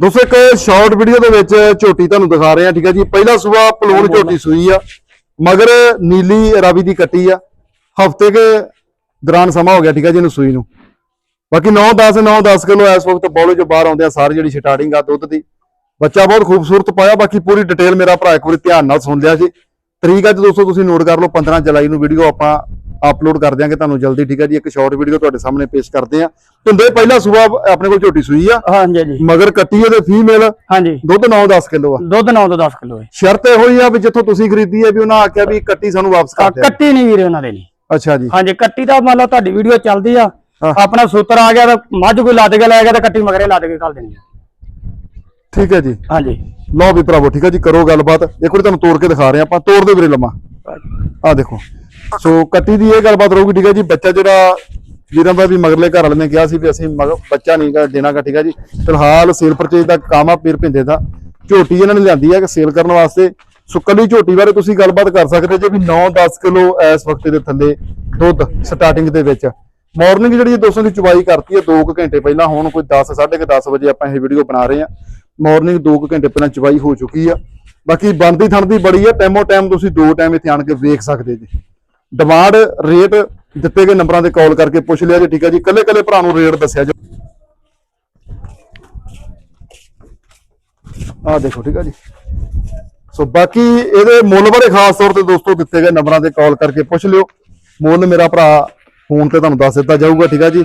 ਦੋਸਤੋ ਇੱਕ short video ਦੇ ਵਿੱਚ ਝੋਟੀ ਤੁਹਾਨੂੰ ਦਿਖਾ ਰਹੇ ਆ ਠੀਕ ਹੈ ਜੀ। ਪਹਿਲਾ ਸੂਆ ਪਲੋਣ ਝੋਟੀ ਸੂਈ ਆ ਮਗਰ ਨੀਲੀ ਰਾਵੀ ਦੀ ਕੱਟੀ ਆ। ਹਫ਼ਤੇ ਕੇ ਦੌਰਾਨ ਸਮਾਂ ਹੋ ਗਿਆ ਠੀਕ ਹੈ ਜੀ ਇਹਨੂੰ ਸੂਈ ਨੂੰ। ਬਾਕੀ 9 10 9 10 ਕਿਲੋ ਇਸ ਵਕਤ ਬੋਲੇ ਜੋ ਬਾਹਰ ਆਉਂਦੇ ਆ ਸਾਰੀ ਜਿਹੜੀ ਸਟਾਰਟਿੰਗ ਆ ਦੁੱਧ ਦੀ। ਬੱਚਾ ਬਹੁਤ ਖੂਬਸੂਰਤ ਪਾਇਆ ਬਾਕੀ ਪੂਰੀ ਡਿਟੇਲ ਮੇਰਾ ਭਰਾ ਇੱਕ ਵਾਰੀ ਧਿਆਨ ਨਾਲ ਸੁਣ ਲਿਆ ਜੀ ਤਰੀਕ ਅੱਜ ਦੋਸਤੋ ਤੁਸੀਂ ਨੋਟ ਕਰ ਲਓ 15 ਜੁਲਾਈ ਨੂੰ ਵੀਡੀਓ ਆਪਾਂ ਅਪਲੋਡ ਕਰ ਦਿਆਂਗੇ ਤੁਹਾਨੂੰ ਜਲਦੀ ਠੀਕ ਹੈ ਜੀ? ਇੱਕ ਸ਼ਾਰਟ ਵੀਡੀਓ ਤੁਹਾਡੇ ਸਾਹਮਣੇ ਪੇਸ਼ ਕਰਦੇ ਆ ਤੁੰਦੇ ਪਹਿਲਾ ਸੂਆ ਆਪਣੇ ਕੋਲ ਝੋਟੀ ਸੂਈ ਆ। ਹਾਂਜੀ ਜੀ ਮਗਰ ਕੱਟੀ ਇਹਦੇ ਫੀਮੇਲ ਹਾਂਜੀ। ਦੁੱਧ 9-10 ਕਿਲੋ ਆ। ਦੁੱਧ 9 ਤੋਂ 10 ਕਿਲੋ ਹੈ। ਸ਼ਰਤ ਇਹੋ ਹੀ ਆ ਵੀ ਜਿੱਥੋਂ ਤੁਸੀਂ ਖਰੀਦੀ ਹੈ ਵੀ ਉਹਨਾਂ ਆਖਿਆ ਵੀ ਕੱਟੀ ਸਾਨੂੰ ਵਾਪਸ ਆ, ਕਰ ਦਿਓ ਕੱਟੀ ਨਹੀਂ ਵੀਰੇ ਉਹਨਾਂ ਦੇ ਨਹੀਂ ਅੱਛਾ ਜੀ। ਹਾਂਜੀ ਕੱਟੀ ਦਾ ਮੰਨ ਲਓ ਤੁਹਾਡੀ ਵੀਡੀਓ ਚੱਲਦੀ ਆ। ਆਪਣਾ ਸੂਤਰ ਆ ਗਿਆ ਤਾਂ ਮੱਝ ਕੋਈ ਲੱਦ ਕੇ ਲੈ ਗਿਆ ਤਾਂ ਕੱਟੀ ਮਗਰੇ ਲੱਦ ਕੇ ਘੱਲ ਦੇਣੀ ਆ। ਠੀਕ ਹੈ ਜੀ। ਹਾਂਜੀ। ਲਓ ਵੀ ਭਰਾਵੋ ਠੀਕ ਹੈ ਜੀ? ਕਰੋ ਗੱਲਬਾਤ। ਇੱਕ ਵਾਰੀ ਤੁਹਾਨੂੰ ਤੋੜ ਕੇ ਦਿਖਾ ਰਹੇ ਆਪਾਂ। ਤੋੜ ਦੇ ਵੀਰੇ ਲੰਮਾ। ਆ ਦੇਖੋ। ਸੋ ਕੱਟੀ ਦੀ ਇਹ ਗੱਲਬਾਤ ਰਹੂਗੀ, ਠੀਕ ਹੈ ਜੀ? ਬੱਚਾ ਜਿਹੜਾ ਵੀਰਾਂ ਦਾ ਵੀ ਮਗਰਲੇ ਘਰ ਵਾਲੇ ਨੇ ਕਿਹਾ ਸੀ ਵੀ ਅਸੀਂ ਮਗ- ਬੱਚਾ ਨਹੀਂ ਗਾ, ਦੇਣਾ ਗਾ, ਠੀਕ ਹੈ ਜੀ? ਫਿਲਹਾਲ ਸੇਲ ਪਰਚੇਜ ਦਾ ਕੰਮ ਆ ਪੀਰ ਭਿੰਦੇ ਦਾ। ਝੋਟੀ ਇਹਨਾਂ ਨੇ ਲਿਆਂਦੀ ਹੈ ਕਿ ਸੇਲ ਕਰਨ ਵਾਸਤੇ। ਸੋ ਕੱਲੀ ਝੋਟੀ ਬਾਰੇ ਤੁਸੀਂ ਗੱਲਬਾਤ ਕਰ ਸਕਦੇ ਜੇ ਵੀ 9-10 ਕਿਲੋ ਇਸ ਵਕਤ ਦੇ ਥੱਲੇ ਦੁੱਧ ਸਟਾਰਟਿੰਗ ਦੇ ਵਿੱਚ। ਮਾਰਨਿੰਗ ਜਿਹੜੀ ਇਹ 200 ਦੀ ਚੁਬਾਈ ਕਰਤੀ ਹੈ 2 ਘੰਟੇ ਪਹਿਲਾਂ, ਹੁਣ ਕੋਈ 10 10:30 ਵਜੇ ਆਪਾਂ ਇਹ ਵੀਡੀਓ ਬਣਾ ਰਹੇ ਹਾਂ ਮਾਰਨਿੰਗ 2 ਘੰਟੇ ਪਹਿਲਾਂ ਚੁਬਾਈ ਹੋ ਚੁੱਕੀ ਆ। ਬਾਕੀ ਬਣਦੀ ਥਣ ਦੀ ਬੜੀ ਆ ਟਾਈਮੋ ਟਾਈਮ ਤੁਸੀਂ ਦੋ ਟਾਈਮ ਇੱਥੇ ਆਣ ਕੇ ਵੇਖ ਸਕਦੇ ਜੀ। ਡਿਮਾਂਡ ਰੇਟ ਦਿੱਤੇ ਗਏ ਨੰਬਰਾਂ ਤੇ ਕਾਲ ਕਰਕੇ ਪੁੱਛ ਲਿਆ ਜੀ, ਠੀਕ ਆ ਜੀ। ਕੱਲੇ ਕੱਲੇ ਭਰਾ ਨੂੰ ਰੇਟ ਦੱਸਿਆ ਜੀ। ਆ ਦੇਖੋ, ਠੀਕ ਆ ਜੀ। ਸੋ ਬਾਕੀ ਇਹਦੇ ਮੁੱਲ ਬਾਰੇ ਖਾਸ ਤੌਰ ਤੇ ਦੋਸਤੋ ਦਿੱਤੇ ਗਏ ਨੰਬਰਾਂ ਤੇ ਕਾਲ ਕਰਕੇ ਪੁੱਛ ਲਿਓ। ਮੁੱਲ ਮੇਰਾ ਭਰਾ ਫੋਨ ਤੇ ਤੁਹਾਨੂੰ ਦੱਸ ਦਿੱਤਾ ਜਾਊਗਾ, ਠੀਕ ਆ ਜੀ।